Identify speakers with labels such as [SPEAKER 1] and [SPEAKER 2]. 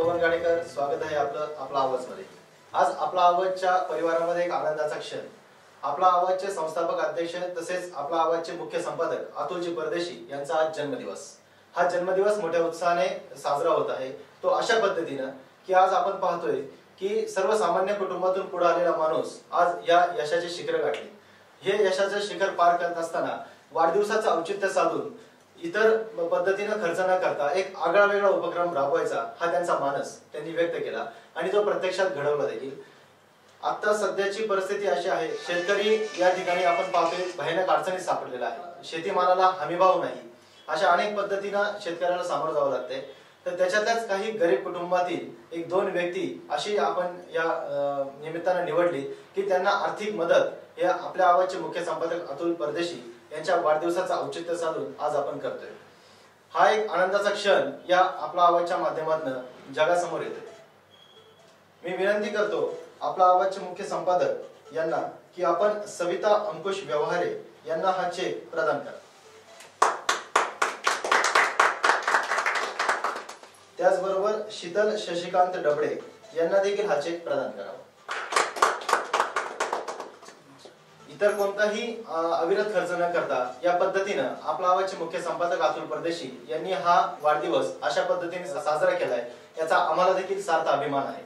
[SPEAKER 1] पवन गाडेकर स्वागत आहे आपलं आपला आवाजमध्ये. आज आपला आवाजच्या परिवारामध्ये एक आनंदाचा क्षण. आपला आवाजचे संस्थापक अध्यक्ष तसेच आपला आवाजचे मुख्य संपादक अतुलजी परदेशी यांचा आज जन्मदिवस. हा जन्मदिवस मोठ्या उत्साहाने साजरा होत आहे. तो अशा पद्धतीनं की आज आपण पाहतोय की सर्वसामान्य कुटुंबातून पुढे आलेला माणूस आज या यशाचे शिखर गाठले. हे यशाचे शिखर पार करत असताना वाढदिवसाचं औचित्य साधून इतर पद्धतीनं खर्च न करता एक आगळा वेगळा उपक्रम राबवायचा हा त्यांचा मानस त्यांनी व्यक्त केला. आणि तो प्रत्यक्षात घडवला देखील. आता सध्याची परिस्थिती अशी आहे शेतकरी या ठिकाणी आपण पाहतोय भयानक अडचणीत सापडलेला आहे. शेतीमालाला हमीभाव नाही. अशा अनेक पद्धतीनं शेतकऱ्याला सामोरं जावं लागतंय. तर त्याच्यातच काही गरीब कुटुंबातील एक दोन व्यक्ती अशी आपण या निमित्तानं निवडली की त्यांना आर्थिक मदत हे आपल्या आवाजचे मुख्य संपादक अतुल परदेशी यांच्या वाढदिवसाचं औचित्य साधून आज आपण करतोय. हा एक आनंदाचा क्षण या आपला आवाजच्या माध्यमातून जगासमोर येतो मी विनंती करतो आपला आवाजचे मुख्य संपादक यांना की आपण सविता अंकुश व्यवहारे यांना हा चेक प्रदान करा. त्याचबरोबर शीतल शशिकांत डबडे यांना देखील हा चेक प्रदान करावा. इतर कोणताही अविरत खर्च न करता या पद्धतीनं आपला आवाजचे मुख्य संपादक अतुल परदेशी यांनी हा वाढदिवस अशा पद्धतीने साजरा केलाय याचा आम्हाला देखील सार्थ अभिमान आहे.